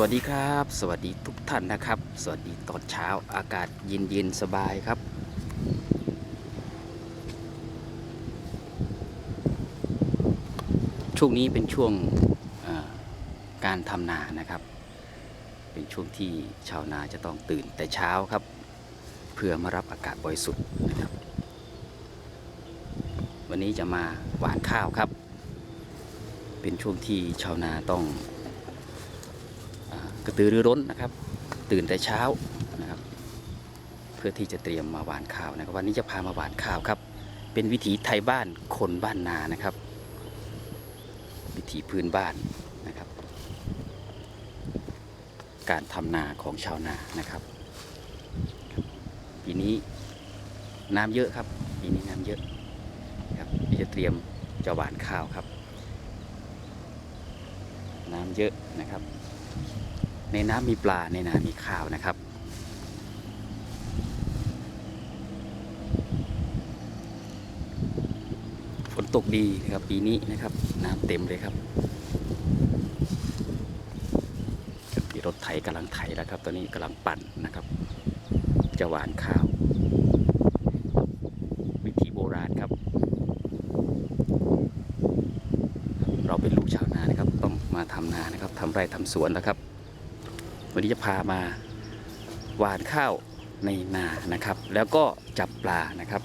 วัสดีครับ สวัสดีทุกท่านนะครับ สวัสดีตอนเช้าอากาศเย็นเย็นสบายครับ ช่วงนี้เป็นช่วงการทำนานะครับ เป็นช่วงที่ชาวนาจะต้องตื่นแต่เช้าครับ เพื่อมารับอากาศบริสุทธิ์นะครับ วันนี้จะมาหวานข้าวครับ เป็นช่วงที่ชาวนาต้อง ระตือรือร้นนะครับ ตื่นแต่เช้านะครับ เพื่อที่จะเตรียมมาหวานข้าวนะครับ วันนี้จะพามาหวานข้าวครับ เป็นวิถีไทยบ้านคนบ้านนานะครับ วิถีพื้นบ้านนะครับ การทำนาของชาวนานะครับปีนี้น้ำเยอะครับปีนี้น้ำเยอะครับจะเตรียมจะหวานข้าวครับ น้ำเยอะนะครับ ในน้ำมีปลาในนามีข้าวนะครับ ฝนตกดีนะครับปีนี้นะครับ น้ำเต็มเลยครับครับมีรถไถกำลังไถแล้วครับ ตอนนี้กำลังปั่นนะครับ จะหวานข้าว วิธีโบราณครับ เราเป็นลูกชาวนานะครับ ต้องมาทำนานะครับทำไร่ทำสวนนะครับ วันนี้จะพามาหวานข้าวในนานะครับ แล้วก็จับปลานะครับ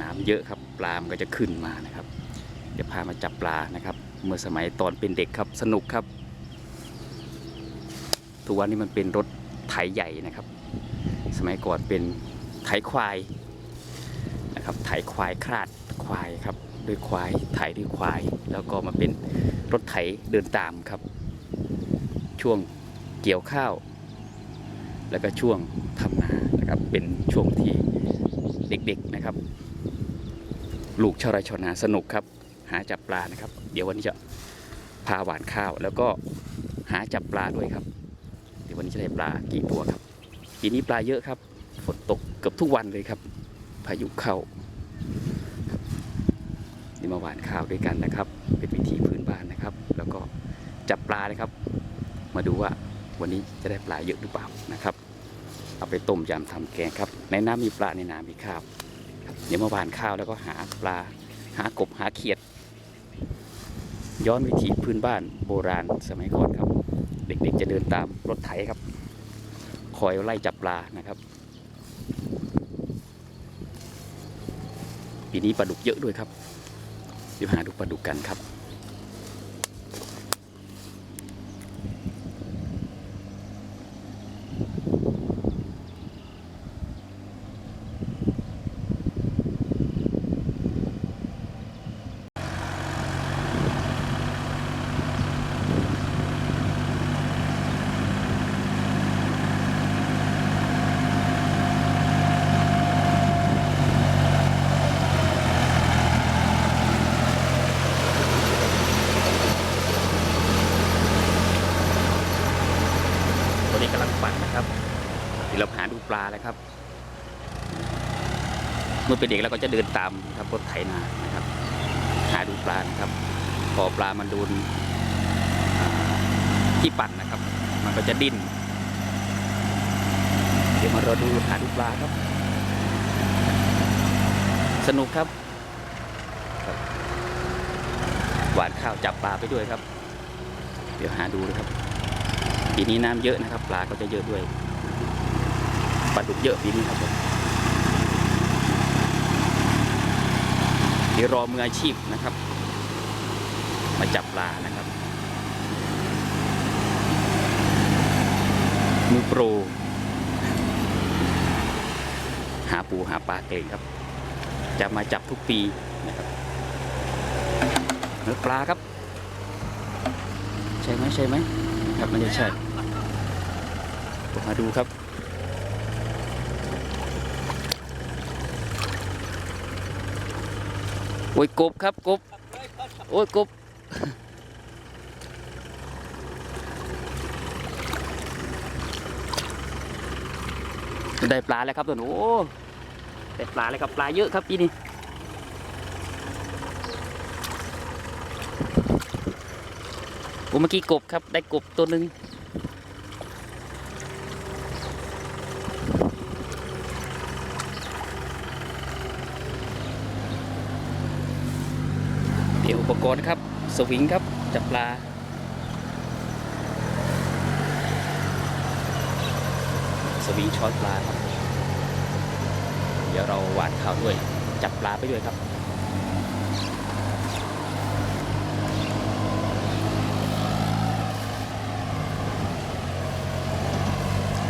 น้ำเยอะครับปลามันก็จะขึ้นมานะครับเดี๋ยวพามาจับปลานะครับ เมื่อสมัยตอนเป็นเด็กครับสนุกครับ ทุกวันนี้มันเป็นรถไถใหญ่นะครับ สมัยก่อนเป็นไถควายนะครับไถควายคลาดควายครับด้วยควายไถด้วยควาย แล้วก็มาเป็นรถไถเดินตามครับ ช่วง เกี่ยวข้าว แล้วก็ช่วงทำนานะครับเป็นช่วงที่เด็กๆนะครับ ลูกชาวไร่ชาวนาสนุกครับ หาจับปลานะครับ เดี๋ยววันนี้จะพาหวานข้าว แล้วก็หาจับปลาด้วยครับ เดี๋ยววันนี้จะได้ปลากี่ตัวครับปีนี้ปลาเยอะครับฝนตกเกือบทุกวันเลยครับ พายุเข้านี่มาหวานข้าวด้วยกันนะครับ เป็นวิธีพื้นบ้านนะครับ แล้วก็จับปลานะครับ มาดูว่า วันนี้จะได้ปลาเยอะหรือเปล่านะครับ เอาไปต้มยำทำแกงครับ ในน้ำมีปลาในน้ำมีข้าวเดี๋ยวมาหวานข้าวแล้วก็หาปลาหากบหาเขียด ย้อนวิถีพื้นบ้านโบราณสมัยก่อนครับ เด็กๆจะเดินตามรถไถครับ คอยไล่จับปลานะครับปีนี้ปลาดุกเยอะด้วยครับเดี๋ยวหาดูปลาดุกกันครับ ตอนนี้กำลังปั่นนะครับเดี๋ยวเราหาดูปลาแล้วครับ เมื่อเป็นเด็กเราก็จะเดินตามครับรถไถนานะครับ หาดูปลานะครับ พอปลามันโดนที่ปั่นนะครับ มันก็จะดิ้นเดี๋ยวมารอดูหาดูปลาครับ สนุกครับครับหวานข้าวจับปลาไปด้วยครับ เดี๋ยวหาดูนะครับ ปีนี้น้ำเยอะนะครับ ปลาก็จะเยอะด้วยปลาดุกเยอะปีนี้ครับผมเดี๋ยวรอมืออาชีพนะครับ มาจับปลานะครับมือโปร หาปูหาปลาเก่งครับ จะมาจับทุกปีนะครับเนื้อปลาครับ ใช่ไหมใช่ไหม ครับไม่ใช่ใช่ผมมาดูครับโอ้ยกบครับกบโอ้ยกบได้ปลาแล้วครับตัวหนูโอ้ได้ปลาแล้วครับปลาเยอะครับปีนี้ เมื่อกี้กบครับได้กบตัวหนึ่งเดี๋ยวอุปกรณ์ครับ สวิงครับ จับปลาสวิงช้อนปลาครับ เดี๋ยวเราหวานข้าวด้วย จับปลาไปด้วยครับ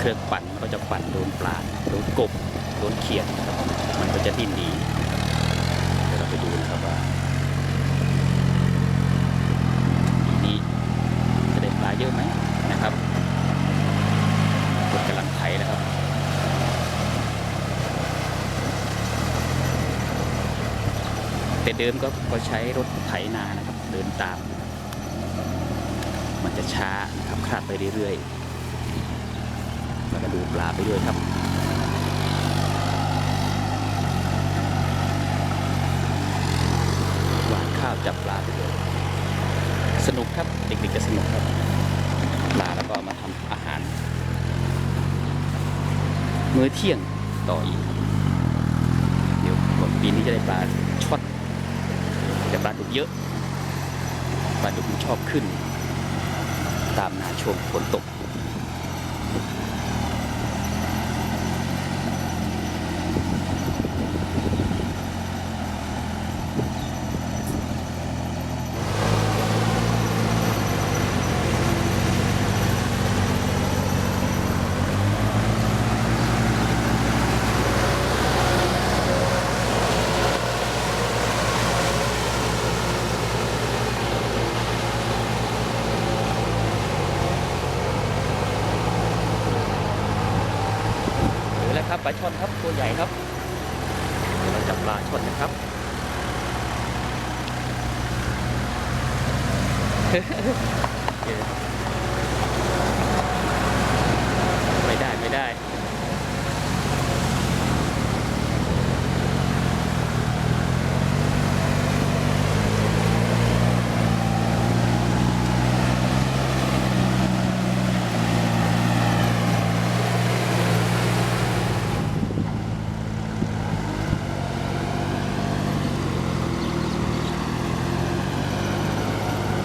เครื่องปั่นก็จะปั่นโดนปลาโดนกบโดนเขียดครับมันก็จะดิ้นหนีเดี๋ยวเราไปดูนะครับว่าปีนี้จะได้ปลาเยอะไหมนะครับคนกำลังไถนะครับแต่เดิมก็ก็ใช้รถไถนานะครับ เดินตาม มันจะช้านะครับคลาดไปเรื่อยๆ ดูปลาไปด้วยครับหวานข้าวจับปลาไปด้วยสนุกครับเด็กๆจะสนุกครับปลาแล้วก็มาทำอาหาร มื้อเที่ยงต่ออีกเดี๋ยวหมดปีนี้จะได้ปลาช็อตแต่ปลาดุกเยอะปลาดุกมันชอบขึ้น ตามหนาช่วงฝนตก ครับปลาช่อนครับตัวใหญ่ครับเดี๋ยวเราจับปลาช่อนนะครับไม่ได้ไม่ได้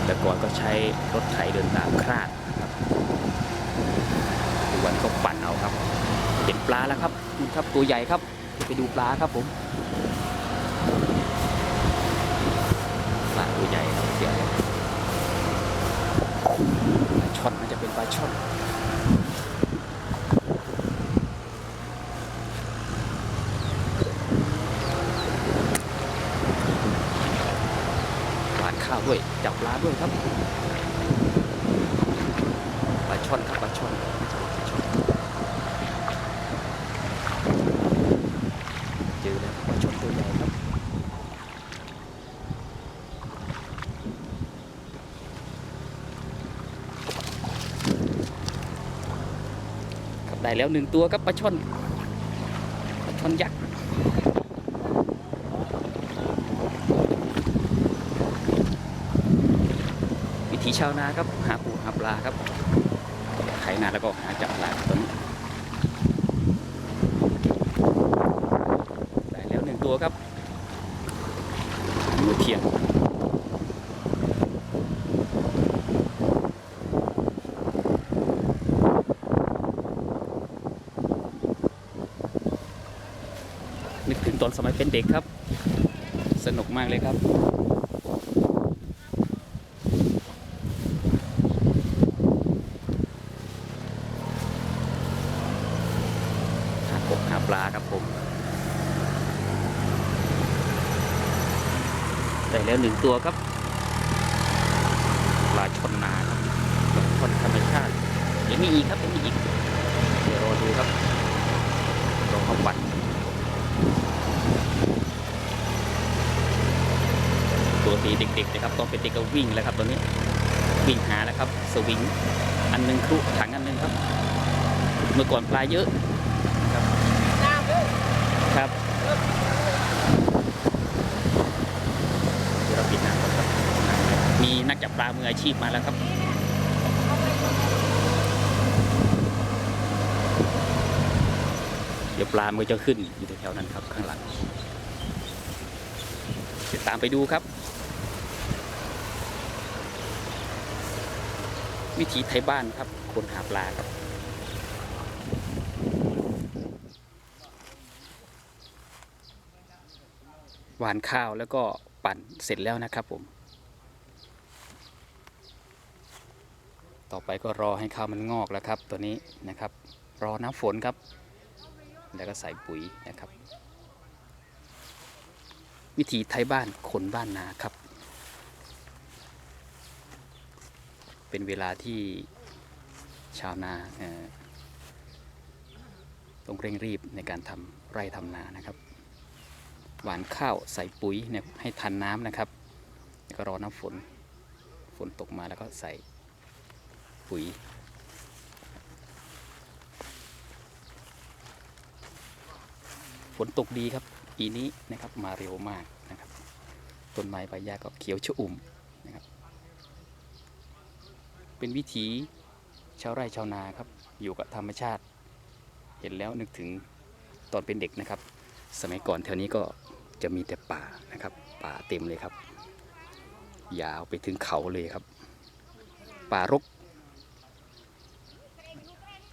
แต่ก่อนก็ใช้รถไถเดินตามคราดนะครับทุกวันก็ปั่นเอาครับ เห็นปลาแล้วครับนี่ครับ ตัวใหญ่ครับ ไปดูปลาครับผมปลาตัวใหญ่ครับเสียเลยปลาช่อนน่าจะเป็นปลาช่อนหวาข้าวด้วยจับปลาด้วยครับปลาช่อนครับปลาช่อนปลาช่อนเจอแล้วปลาช่อนตัวใหญ่ครับครับ ได้แล้วหนึ่งตัวครับปลาช่อนปลาช่อนยักษ์วิถีชาวนาครับหาปูหาปลาครับไถนาแล้วก็หาจับปลาตัวนี้ได้แล้วหนึ่งตัวครับมือเทียมนึก ถึงตอนสมัยเป็นเด็กครับ สนุกมากเลยครับหากบหาปลาครับผมได้แล้วหนึ่งตัวครับปลาชนนาครับปลาชนธรรมชาติยังมีอีกครับยังมีอีกเดี๋ยวรอดูครับรอเขาปั่น ตีเด็กๆนะครับตอนเป็นเด็กก็วิ่งแล้วครับตัวนี้วิ่งหาแล้วครับ สวิงอันนึงครุถังอันนึงครับ เมื่อก่อนปลาเยอะครับเดี๋ยวเราปิดน้ำครับมีนักจับปลามืออาชีพมาแล้วครับเดี๋ยวปลามันจะขึ้นอยู่แถวๆนั้นครับข้างหลังเดี๋ยวตามไปดูครับ วิถีไทยบ้านครับ คนหาปลาครับ หวานข้าวแล้วก็ปั่นเสร็จแล้วนะครับผม ต่อไปก็รอให้ข้าวมันงอกแล้วครับ ตัวนี้นะครับ รอน้ำฝนครับ แล้วก็ใส่ปุ๋ยนะครับ วิถีไทยบ้านคนบ้านนาครับ เป็นเวลาที่ชาวนาต้องเร่งรีบในการทำไร่ทำนานะครับ หวานข้าวใส่ปุ๋ยเนี่ยให้ทันน้ำนะครับแล้วก็รอน้ำฝนฝนตกมาแล้วก็ใส่ปุ๋ยฝนตกดีครับ ปีนี้นะครับมาเร็วมากนะครับ ต้นไม้ใบหญ้าก็เขียวชอุ่ม เป็นวิถีชาวไร่ชาวนาครับ อยู่กับธรรมชาติ เห็นแล้วนึกถึงตอนเป็นเด็กนะครับ สมัยก่อนแถวนี้ก็จะมีแต่ป่านะครับ ป่าเต็มเลยครับ ยาวไปถึงเขาเลยครับ ป่ารก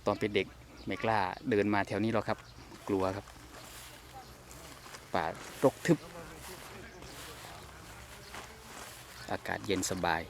ตอนเป็นเด็กไม่กล้าเดินมาแถวนี้หรอกครับ กลัวครับ ป่ารกทึบ อากาศเย็นสบาย